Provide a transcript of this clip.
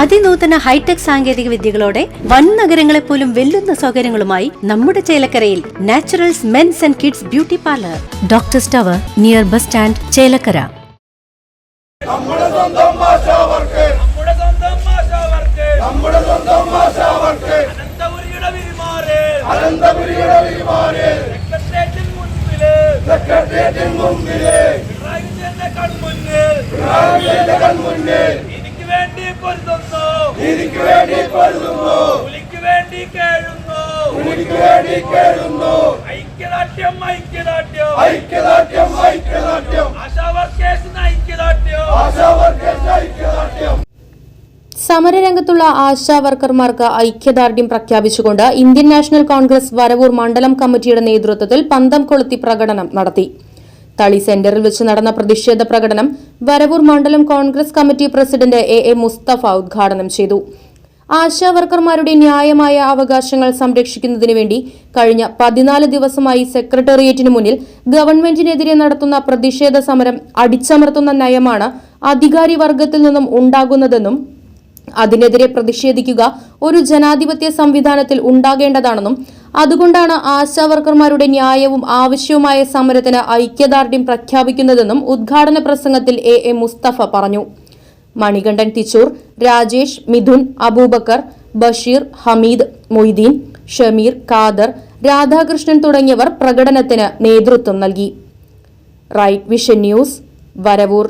അതിനൂതന hi tech സാങ്കേതിക വിദ്യകളോടെ വൻ നഗരങ്ങളെ പോലും വെല്ലുന്ന സൗകര്യങ്ങളുമായി നമ്മുടെ ചേലക്കരയിൽ Naturals men's and kids beauty parlour. Doctor tower near bus stand Chelakkara. നമ്മുടെ സ്വന്തം നമ്മുടെ സ്വന്തം നമ്മുടെ സ്വന്തം ആശാവർക്ക് അനന്തപുരിയുടെ വിരിമാറ്. അനന്തപുരിയുടെ വിരിമാര് സെക്രട്ടേറിയറ്റിന് മുൻപിൽ. സെക്രട്ടേറിയറ്റിന് മുമ്പിൽ വേണ്ടി പൊരുതുന്നു പുലിക്ക് വേണ്ടി കേഴുന്നു. പുലിക്ക് വേണ്ടി കേഴുന്നു. ഐക്യദാർഢ്യം ഐക്യദാർഢ്യം. ഐക്യദാർഢ്യം ഐക്യദാർഢ്യം. ആശാവർക്കേഴ്സിന് ഐക്യദാർഢ്യം. ആശാവർക്കേഴ്സ് ഐക്യദാർഢ്യം. സമരരംഗത്തുള്ള ആശാ വർക്കർമാർക്ക് ഐക്യദാർഢ്യം പ്രഖ്യാപിച്ചുകൊണ്ട് ഇന്ത്യൻ നാഷണൽ കോൺഗ്രസ് വരവൂർ മണ്ഡലം കമ്മിറ്റിയുടെ നേതൃത്വത്തിൽ പന്തം കൊളുത്തി പ്രകടനം നടത്തി. തളി സെന്ററിൽ വെച്ച് നടന്ന പ്രതിഷേധ പ്രകടനം വരവൂർ മണ്ഡലം Congress committee president A A Mustafa ഉദ്ഘാടനം ചെയ്തു. ആശാ വർക്കർമാരുടെ ന്യായമായ അവകാശങ്ങൾ സംരക്ഷിക്കുന്നതിനു വേണ്ടി കഴിഞ്ഞ പതിനാല് ദിവസമായി സെക്രട്ടേറിയറ്റിന് മുന്നിൽ ഗവൺമെന്റിനെതിരെ നടത്തുന്ന പ്രതിഷേധ സമരം അടിച്ചമർത്തുന്ന നയമാണ് അധികാരി വർഗത്തിൽ നിന്നും ഉണ്ടാകുന്നതെന്നും അതിനെതിരെ പ്രതിഷേധിക്കുക ഒരു ജനാധിപത്യ സംവിധാനത്തിൽ ഉണ്ടാകേണ്ടതാണെന്നും അതുകൊണ്ടാണ് ആശാവർക്കർമാരുടെ ന്യായവും ആവശ്യവുമായ സമരത്തിന് ഐക്യദാർഢ്യം പ്രഖ്യാപിക്കുന്നതെന്നും ഉദ്ഘാടന പ്രസംഗത്തിൽ എ എ മുസ്തഫ പറഞ്ഞു. മണികണ്ഠൻ തിച്ചൂർ രാജേഷ് മിഥുൻ അബൂബക്കർ ബഷീർ ഹമീദ് മൊയ്തീൻ ഷമീർ ഖാദർ രാധാകൃഷ്ണൻ തുടങ്ങിയവർ പ്രകടനത്തിന് നേതൃത്വം നൽകി. Right vision news Varavoor.